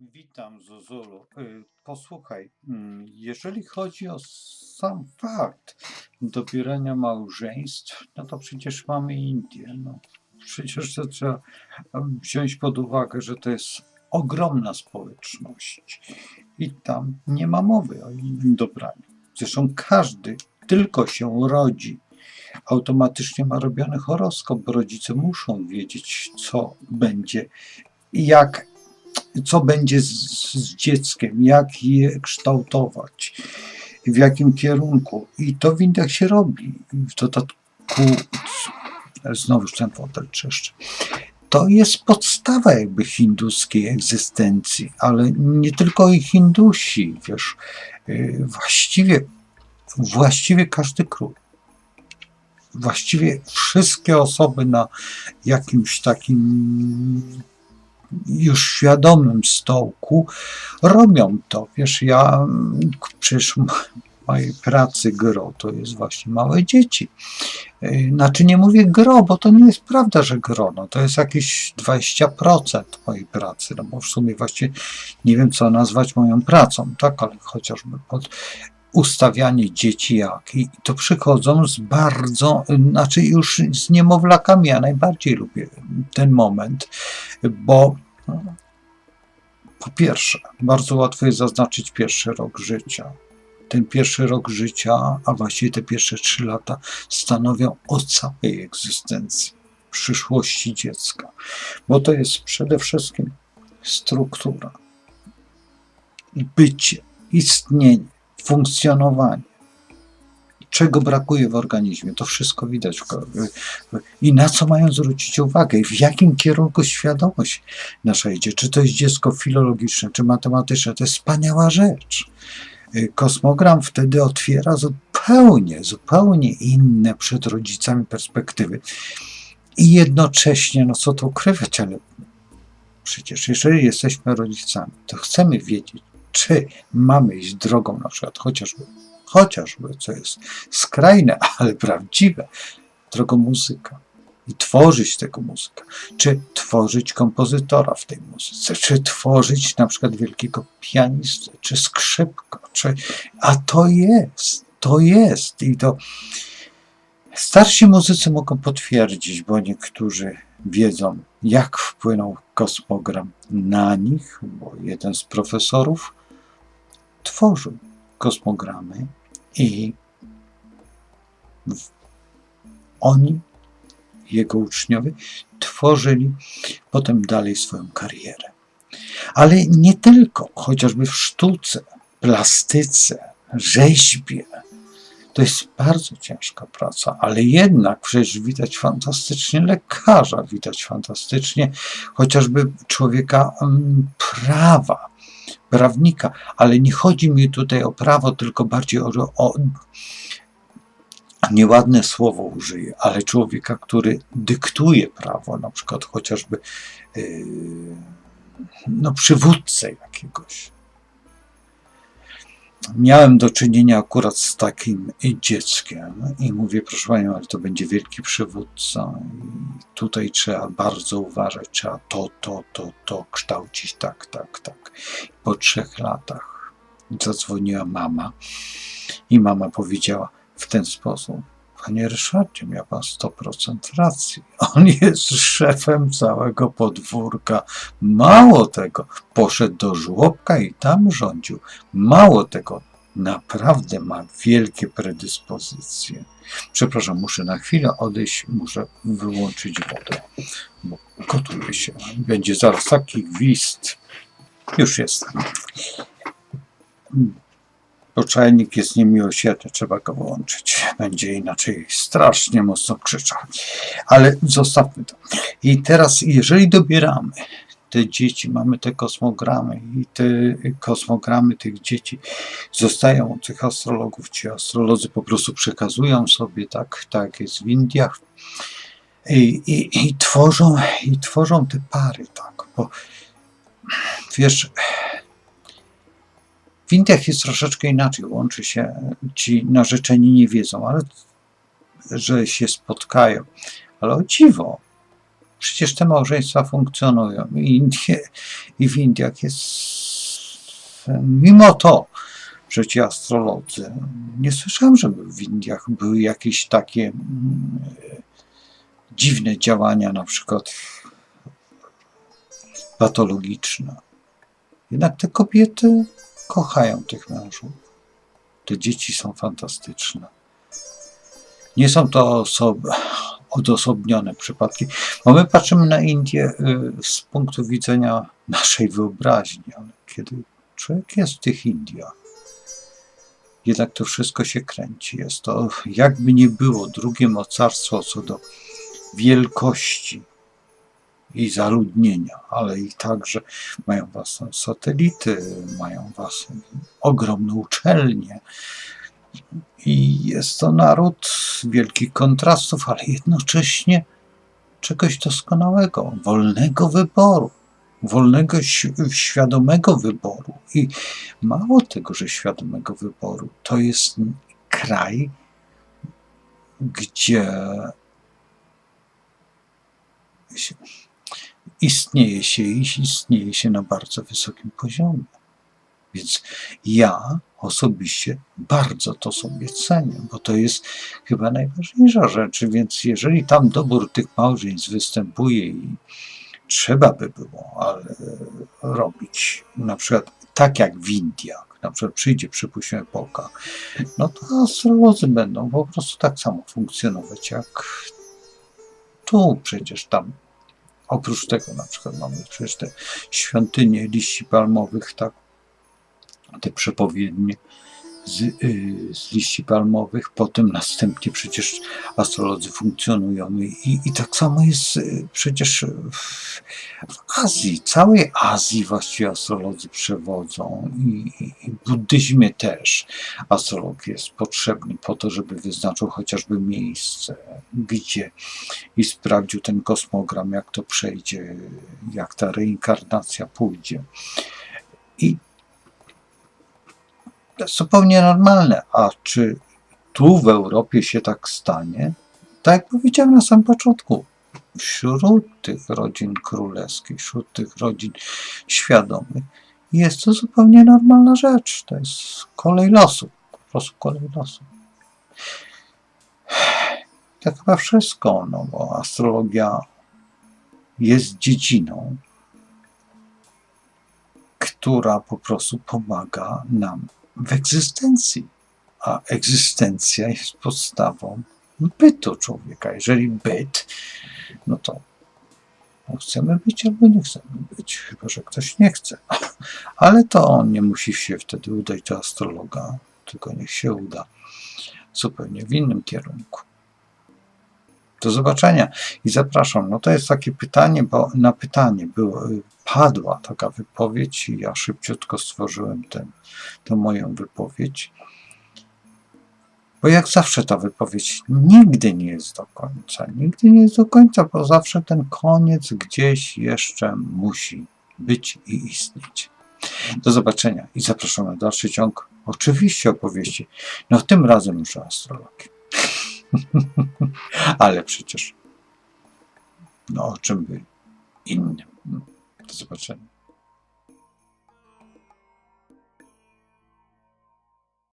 Witam, Zuzulu. Y, Posłuchaj, mm, jeżeli chodzi o sam fakt dobierania małżeństw, no to przecież mamy Indię. No. Przecież to trzeba wziąć pod uwagę, że to jest ogromna społeczność i tam nie ma mowy o innym dobraniu. Zresztą każdy tylko się rodzi. Automatycznie ma robiony horoskop, bo rodzice muszą wiedzieć, co będzie, jak co będzie z, z dzieckiem, jak je kształtować, w jakim kierunku. I to w Indiach się robi. W dodatku, znowuż ten fotel trzeszczy. To jest podstawa jakby hinduskiej egzystencji, ale nie tylko i Hindusi, wiesz, yy, właściwie, właściwie każdy król. Właściwie wszystkie osoby na jakimś takim już świadomym stołku robią to. Wiesz, ja przecież mojej pracy gro to jest właśnie małe dzieci. Yy, Znaczy nie mówię gro, bo to nie jest prawda, że gro, no to jest jakieś 20% mojej pracy, no bo w sumie właśnie nie wiem co nazwać moją pracą, tak, ale chociażby pod ustawianie dzieci jak i to przychodzą z bardzo, znaczy już z niemowlakami, ja najbardziej lubię ten moment, bo no, po pierwsze, bardzo łatwo jest zaznaczyć pierwszy rok życia. Ten pierwszy rok życia, a właściwie te pierwsze trzy lata stanowią o całej egzystencji, przyszłości dziecka, bo to jest przede wszystkim struktura, bycie, istnienie, funkcjonowanie. Czego brakuje w organizmie, to wszystko widać. I na co mają zwrócić uwagę, i w jakim kierunku świadomość nasza idzie. Czy to jest dziecko filologiczne, czy matematyczne, to jest wspaniała rzecz. Kosmogram wtedy otwiera zupełnie, zupełnie inne przed rodzicami perspektywy. I jednocześnie, no co tu ukrywać, ale przecież jeżeli jesteśmy rodzicami, to chcemy wiedzieć, czy mamy iść drogą na przykład chociażby, chociażby, co jest skrajne, ale prawdziwe, drogą muzyka i tworzyć tego muzyka, czy tworzyć kompozytora w tej muzyce, czy tworzyć na przykład wielkiego pianistę, czy skrzypka, czy... a to jest, to jest i to starsi muzycy mogą potwierdzić, bo niektórzy wiedzą, jak wpłynął kosmogram na nich, bo jeden z profesorów tworzył kosmogramy i oni, jego uczniowie, tworzyli potem dalej swoją karierę. Ale nie tylko, chociażby w sztuce, plastyce, rzeźbie. To jest bardzo ciężka praca, ale jednak przecież widać fantastycznie lekarza, widać fantastycznie chociażby człowieka mm, prawa, prawnika, ale nie chodzi mi tutaj o prawo, tylko bardziej o, o nieładne słowo użyję, ale człowieka, który dyktuje prawo, na przykład chociażby yy, no, przywódcę jakiegoś. Miałem do czynienia akurat z takim dzieckiem i mówię, proszę Panią, ale to będzie wielki przywódca. I tutaj trzeba bardzo uważać, trzeba to, to, to, to kształcić, tak, tak, tak. Po trzech latach zadzwoniła mama i mama powiedziała w ten sposób, Panie Ryszardzie, miał Pan 100% racji. On jest szefem całego podwórka. Mało tego, poszedł do żłobka i tam rządził. Mało tego, naprawdę ma wielkie predyspozycje. Przepraszam, muszę na chwilę odejść, muszę wyłączyć wodę, bo gotuje się. Będzie zaraz taki gwizd. Już jest. Bo czajnik jest niemiłosierny, trzeba go wyłączyć. Będzie inaczej strasznie mocno krzyczał. Ale zostawmy to. I teraz, jeżeli dobieramy te dzieci, mamy te kosmogramy i te kosmogramy tych dzieci zostają u tych astrologów. Ci astrolodzy po prostu przekazują sobie, tak, tak jest w Indiach. I, i, i, tworzą, I tworzą te pary, tak, bo wiesz, w Indiach jest troszeczkę inaczej. Łączy się, ci narzeczeni nie wiedzą, ale że się spotkają. Ale o dziwo, Przecież te małżeństwa funkcjonują. I, Indie, I w Indiach jest, mimo to, że ci astrolodzy, nie słyszałem, żeby w Indiach były jakieś takie mm, dziwne działania, na przykład patologiczne. Jednak te kobiety kochają tych mężów. Te dzieci są fantastyczne. Nie są to osoby, odosobnione przypadki, bo my patrzymy na Indię y, z punktu widzenia naszej wyobraźni, ale kiedy człowiek jest w tych Indiach, jednak to wszystko się kręci. Jest to, jakby nie było, drugie mocarstwo co do wielkości i zaludnienia, ale i także mają własne satelity, mają własne ogromne uczelnie. I jest to naród wielkich kontrastów, ale jednocześnie czegoś doskonałego, wolnego wyboru, wolnego, świadomego wyboru. I mało tego, że świadomego wyboru, to jest kraj, gdzie istnieje się i istnieje się na bardzo wysokim poziomie. Więc ja osobiście bardzo to sobie cenię, bo to jest chyba najważniejsza rzecz. Więc jeżeli tam dobór tych małżeństw występuje i trzeba by było ale robić na przykład tak jak w Indiach, na przykład przyjdzie, przypuśćmy, epoka, no to astrolodzy będą po prostu tak samo funkcjonować jak tu przecież tam Oprócz tego na przykład mamy przecież te świątynie liści palmowych, tak, te przepowiednie z, y, z liści palmowych, potem następnie przecież astrolodzy funkcjonują i, i tak samo jest y, przecież w, w Azji, całej Azji właściwie astrolodzy przewodzą i, i, w buddyzmie też astrolog jest potrzebny po to, żeby wyznaczył chociażby miejsce, gdzie i sprawdził ten kosmogram, jak to przejdzie, jak ta reinkarnacja pójdzie. I zupełnie normalne. A czy tu w Europie się tak stanie? Tak jak powiedziałem na samym początku, wśród tych rodzin królewskich, wśród tych rodzin świadomych, jest to zupełnie normalna rzecz. To jest kolej losu. Po prostu kolej losu. To chyba wszystko, no bo astrologia jest dziedziną, która po prostu pomaga nam w egzystencji. A egzystencja jest podstawą bytu człowieka. Jeżeli byt, no to no chcemy być albo nie chcemy być, chyba że ktoś nie chce. Ale to on nie musi się wtedy udać do astrologa, tylko niech się uda zupełnie w innym kierunku. Do zobaczenia i zapraszam. No to jest takie pytanie, bo na pytanie było, padła taka wypowiedź i ja szybciutko stworzyłem tę, tę moją wypowiedź. Bo jak zawsze ta wypowiedź nigdy nie jest do końca. Nigdy nie jest do końca, bo zawsze ten koniec gdzieś jeszcze musi być i istnieć. Do zobaczenia i zapraszam na dalszy ciąg. Oczywiście opowieści. No tym razem już o astrologii. Ale przecież no o czym by innym. Do zobaczenia.